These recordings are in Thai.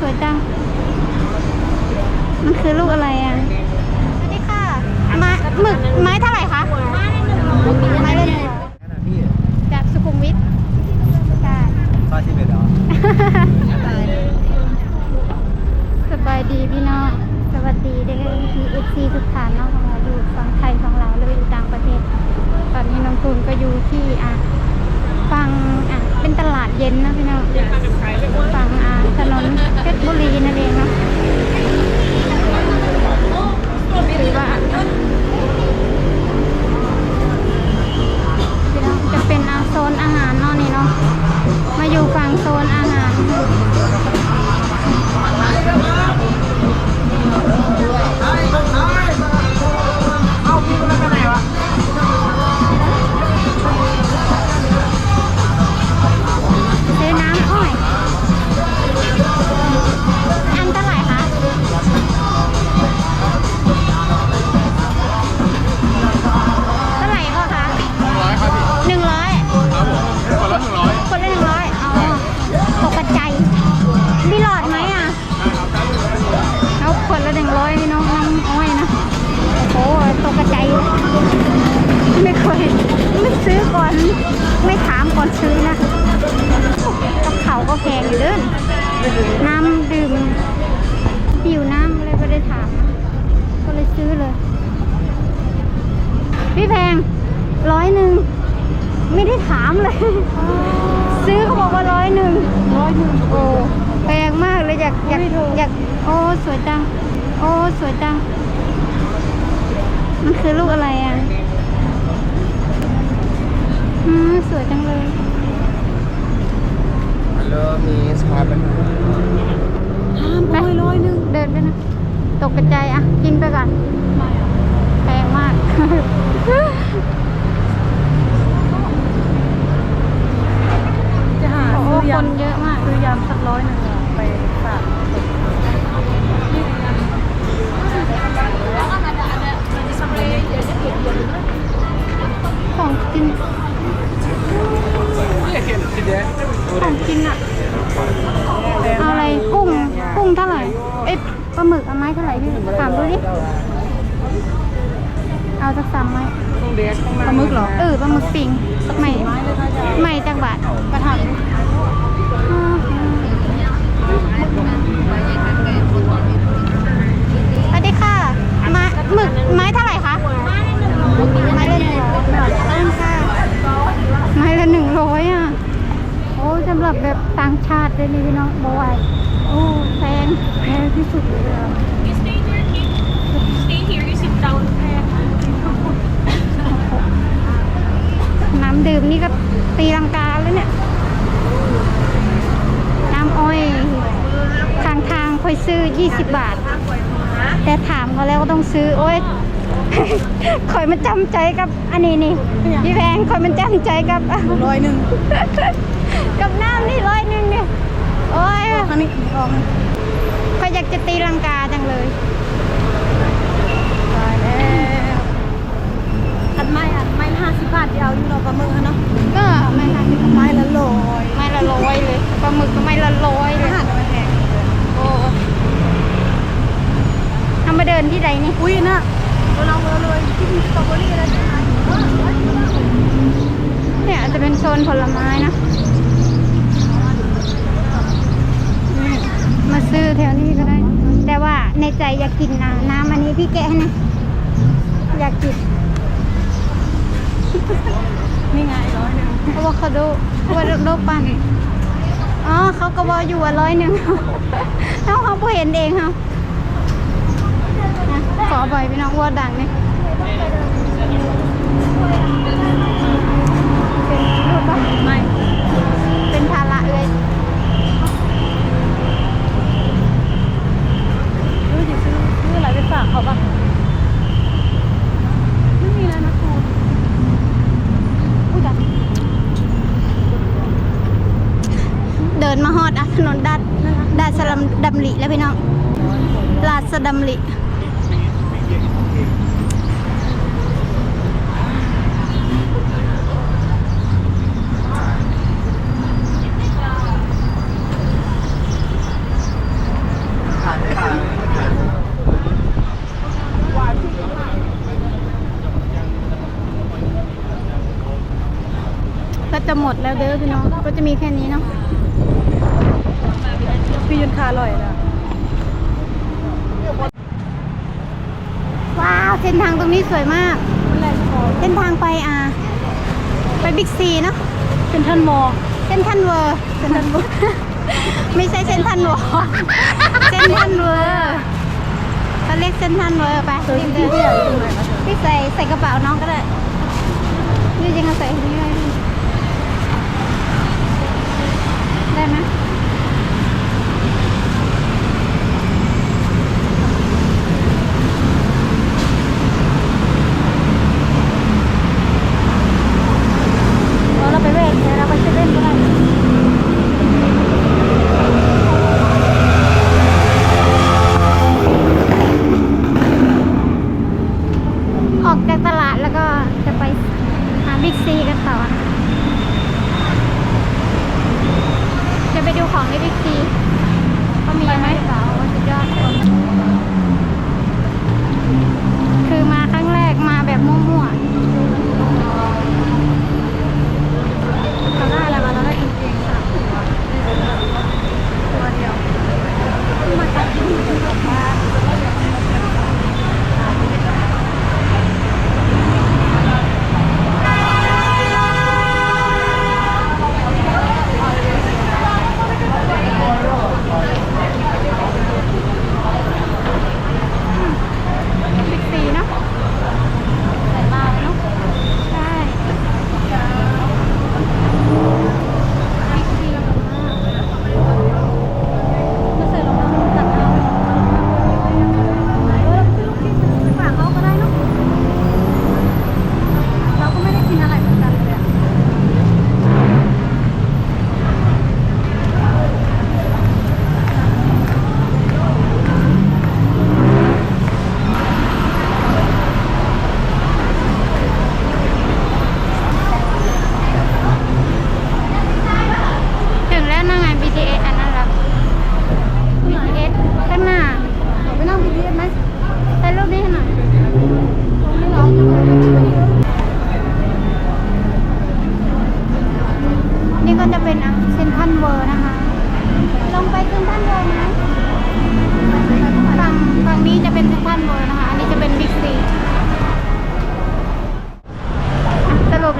สวยจัง มันคือลูกอะไรอะ สวัสดีค่ะไม้หมึกไม้เท่าไหร่คะ ไม้ละหนึ่งนั่นน่ะพี่จากสุขุมวิทใช่ซอยสิบเอ็ดเหรอสบายดีพี่น้อง สวัสดีเด้อพีเอฟซีทุกท่านเนาะของเราอยู่ฝั่งไทยของเราหรืออยู่ต่างประเทศ ตอนนี้น้องคุณก็อยู่ที่อะ ฝั่งอะเป็นตลาดเย็นนะพี่น้องฝั่งอะถนนเพชรบุรีนั่นเองเนาะ ซื้อเลย พี่แพงร้อยหนึ่งไม่ได้ถามเลย ซื้อเขาบอกว่าร้อยหนึ่งร้อยหนึ่งโอ้แพงมากเลยอยากอยากอยากโอ้สวยจัง โอ้สวยจัง มันคือลูกอะไรอะอืมสวยจังเลยฮัลโหลมีสปาเป็นไปร้อยหนึ่งเดินไปนะ ตกกระจายอะ กินไปก่อนแพงมาก ปลาหมึกเหรอ เออปลาหมึกปิงใหม่ใหม่จากบาทกระถางสวัสดีค่ะไม้หมึกไม้เท่าไหร่คะ ไม้ละหนึ่งร้อยต้องค่ะ ไม้ละหนึ่งร้อยอะ โอ้สำหรับแบบต่างชาติเลยนี่พี่น้องบอยโอ้แพงแพงที่สุดเลยอะ You. Stay here. You sit down. น้ำ ดื่มนี่ก็ตีลังกาแล้วเนี่ย น้ำอ้อยทางทางค่อยซื้อ 20 บาท แต่ถามเขาแล้วก็ต้องซื้อ โอ้ยคอยมันจำใจกับ อันนี้นี่พี่แพงคอยมันจำใจกับร้อยหนึ่งกับน้ำนี่ร้อยหนึ่งเนี่ย โอ้ยอันนี้ออกคอยอยากจะตีลังกาจังเลย ตายแล้วอันไม้อันไม้ละ ห้าสิบบาทเดียวอยู่เราปลาหมึกอะเนาะก็ไม่ค่ะไม้ละร้อยไม่ละร้อยเลยปลาหมึกก็ไม่ละร้อยเลยอาหารมันแพงโอ้ทำมาเดินที่ใดนี่อุ้ยน่ะเราลองมาเลยที่มีสตรอเบอรี่แล้วใช่ไหมเนี่ยอาจจะเป็นโซนผลไม้นะอืมมาซื้อแถวนี้ก็ได้ แต่ว่าในใจอยากกินน้ำน้ำอันนี้พี่แกะให้นะอยากกิน นี่ไงร้อยหนึ่งอะโวคาโดอะโวคาโดปั่นอ๋อเขาก็บอกอยู่ว่าร้อยหนึ่งเขาเขาบ่เห็นเองเขาอะขอบ่อยพี่น้องว่าดังเนี่ยเป็นรูปปะไม่เป็นภาระเลยรู้จะซื้อซื้ออะไรไปฝากเขาบ้า เดินมาฮอดถนนดัดดัดสลัมดัมลีแล้วพี่น้องลาดสดัมลีก็จะหมดแล้วเด้อพี่น้อง ก็จะมีแค่นี้เนาะ พี่ยืนคาอร่อยนะว้าวเส้นทางตรงนี้สวยมาก เส้นทางไปอ่าไปบิ๊กซีเนาะเซ็นทรัลมอลล์เส้นทันเวอร์เส้นทันเวอร์ไม่ใช่เส้นทันวอร์เส้นทันเวอร์เขาเรียกเส้นทันเวอร์ไปรีบเดินพี่ใส่ใส่กระเป๋าน้องก็ได้นี่จริงเอาใส่ที่นี่ได้ไหม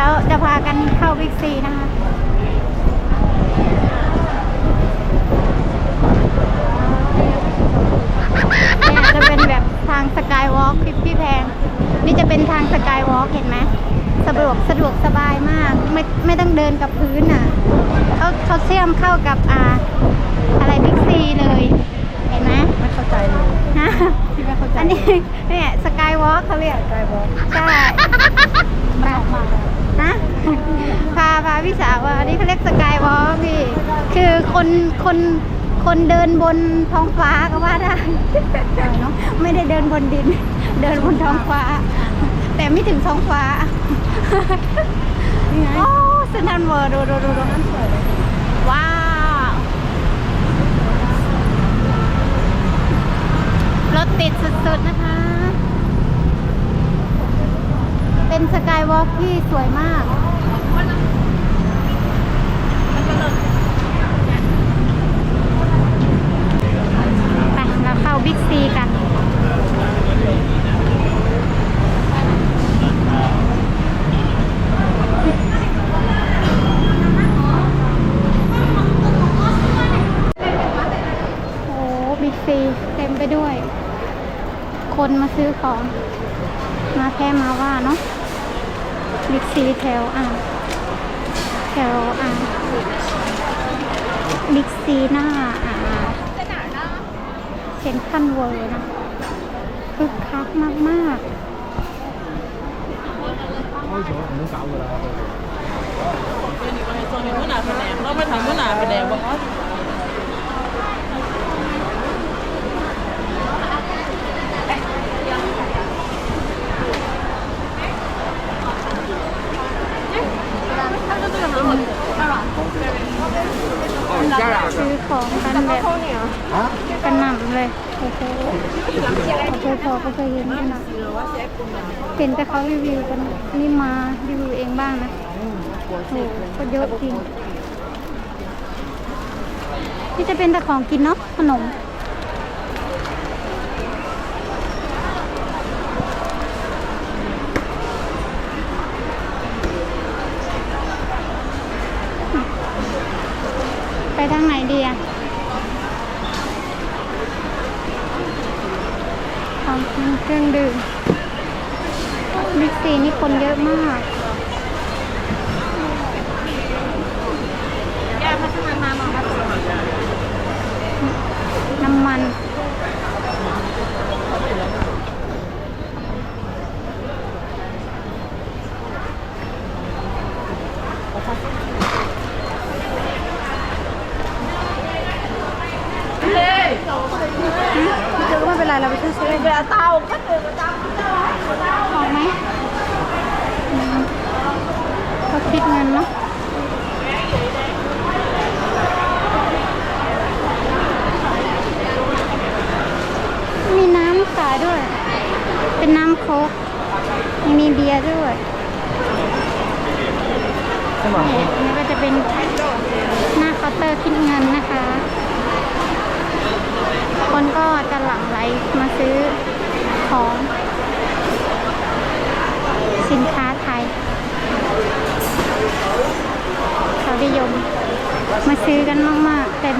แล้วจะพากันเข้าบิ๊กซีนะคะเนี่ยจะเป็นแบบทางสกายวอล์กพี่พี่แพง นี่จะเป็นทางสกายวอล์กเห็นไหมสะดวกสะดวกสบายมาก ไม่ไม่ต้องเดินกับพื้นอะเขาเขาเชื่อมเข้ากับอ่าอะไรบิ๊กซีเลย เห็นไหมไม่เข้าใจเลยฮะพี่ไม่เข้าใจอันนี้เนี่ยสกายวอล์กเขาเรียกไกลบอกใช่ไป ฮะพาพาพี่สาวว่าอันนี้เขาเรียกสกายวอล์กพี่ คือคนคนคนเดินบนท้องฟ้าก็ว่าได้เนาะไม่ได้เดินบนดิน เดินบนท้องฟ้า แต่ไม่ถึงท้องฟ้านี่ไงโอ้เซนทันเวิร์ดูดูดูดูว้าวรถติดสุดๆนะคะ เป็นสกายวอล์กที่สวยมาก ไปเราเข้าบิ๊กซีกัน โอ้บิ๊กซีเต็มไปด้วย คนมาซื้อของ แถวอ่าแถวอ่าบิ๊กซีหน้าอ่าเซ็นทรัลเวิร์นะคึกคักมากมากๆส่วนหนึ่งมื่อหนาแผนกเราไปทำมื่อหนาแผนกบอกว่า ซื้อของกันแบบกระหนำเลยโอ้โหเคพอก็เคยเห็นกันนะเห็นแต่เขารีวิวกันนี่มารีวิวเองบ้างนะโอ้โหก็เยอะจริงนี่จะเป็นแต่ของกินเนาะขนม ไปทางไหนดีอะ ของกินเครื่องดื่มบิ๊กซีนี่คนเยอะมากแยกพัฒนามา มาครับน้ำมันเจอก็ไม่เป็นไรเราไปซื้อซื้อเบียร์เตาก็เจอประจออกไหมอืมเขาคิดเงินเนาะมีน้ำขายด้วย เป็นน้ำโค้กมีเบียร์ด้วยใช่ไหมนี่อันนี้ก็จะเป็นหน้าเคาน์เตอร์คิดเงินนะคะ คนก็จะหลั่งไหลมาซื้อของ สินค้าไทย เขานิยม มาซื้อกันมาก ๆ เต็ม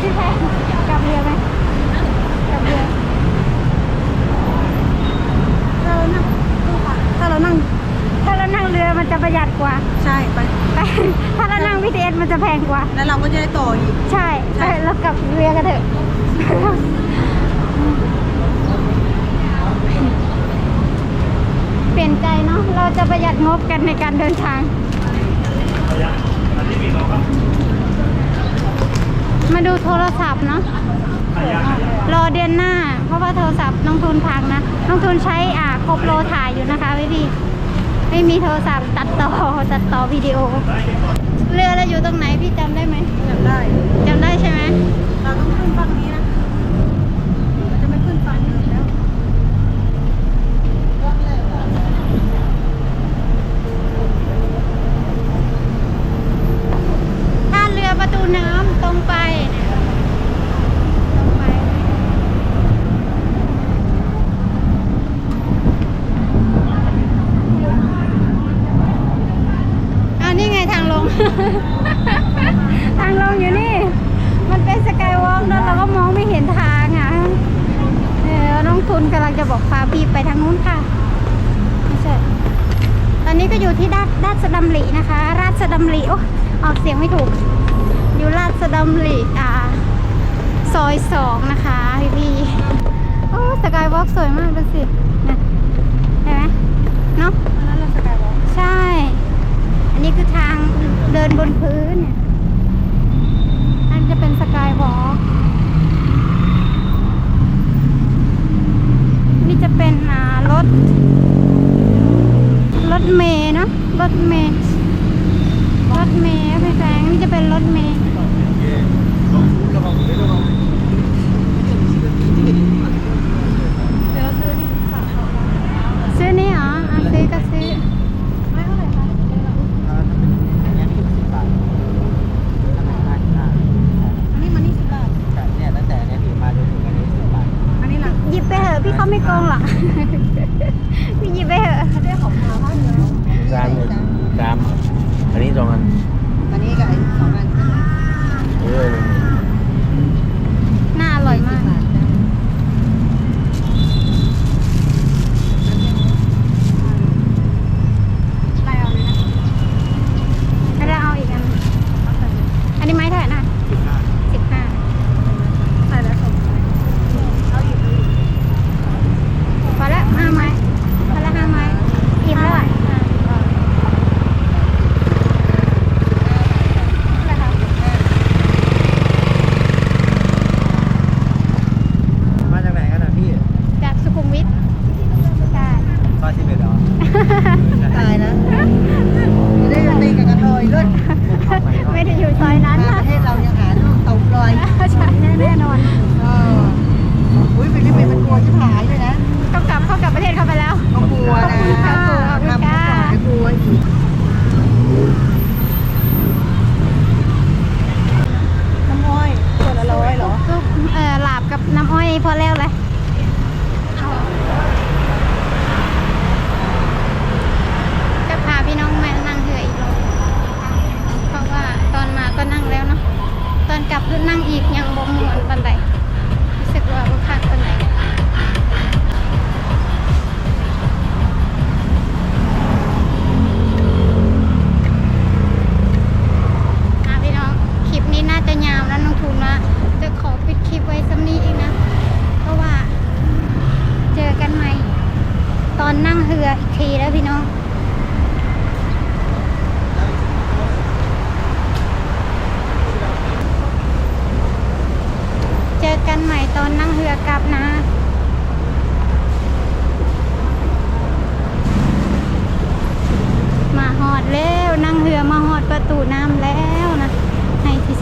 พี่แพงกลับเรือไหมกลับเรือเรานั่งำถ้าเรานั่ง ถ้าเรานั่งเรือมัน จะประหยัดกว่า ใช่ไปไปถ้าเรานั่ง BTS มันจะแพงกว่า แล้วเราก็จะได้ต่ออีกใช่ ไปเรากลับเรือกันเถอะ เปลี่ยนใจเนาะ เราจะประหยัดงบกันในการเดินทาง มาดูโทรศัพท์เนาะ รอเดือนหน้า เพราะว่าโทรศัพท์น้องทุนพังนะ น้องทุนใช้อ่าครบโลถ่ายอยู่นะคะพี่พี่ ไม่มีโทรศัพท์ตัดต่อตัดต่อวิดีโอ เรือเราอยู่ตรงไหนพี่จำได้ไหมจำได้จำได้ใช่ไหมเราต้องขึ้นฝั่งนี้นะเราจะไม่ขึ้นฝั่งอื่นแล้วท่าเรือประตูน้ำตรงไปเนี่ยตรงไป อันนี้ไง ทางลงทางลงอยู่นี่ มันเป็นสกายวอล์กแล้วเราก็มองไม่เห็นทางอะเออน้องทุนกำลังจะบอกพาพี่ไปทางนู้นค่ะไม่ใช่ตอนนี้ก็อยู่ที่ราชราชดำรินะคะ ราชดำริโอ้ออกเสียงไม่ถูก อยู่ราชดำริอ่าซอยสองนะคะพี่พี่ๆโอ้สกายวอล์กสวยมากดูสินะเห็นไหมเนาะอันนั้นเราสกายวอล์กใช่ อันนี้คือทาง เดินบนพื้นเนี่ยอันจะเป็นสกายวอล์กนี่จะเป็นรถ รถเมย์นะ รถเมย์ รถเมย์พี่แฟงนี่จะเป็นรถเมย์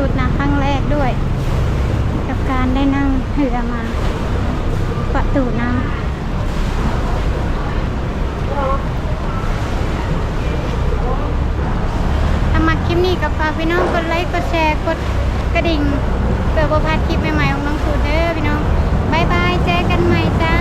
สุดนะครั้งแรกด้วย กับการได้นั่งเรือมาประตูน้ำถ้ามาคลิปนี้กับฝากพี่น้องกดไลค์กดแชร์กดกระดิ่งเพื่อประพาดคลิปใหม่ๆของน้องสูเดอพี่น้องบายบายเจอกันใหม่จ้า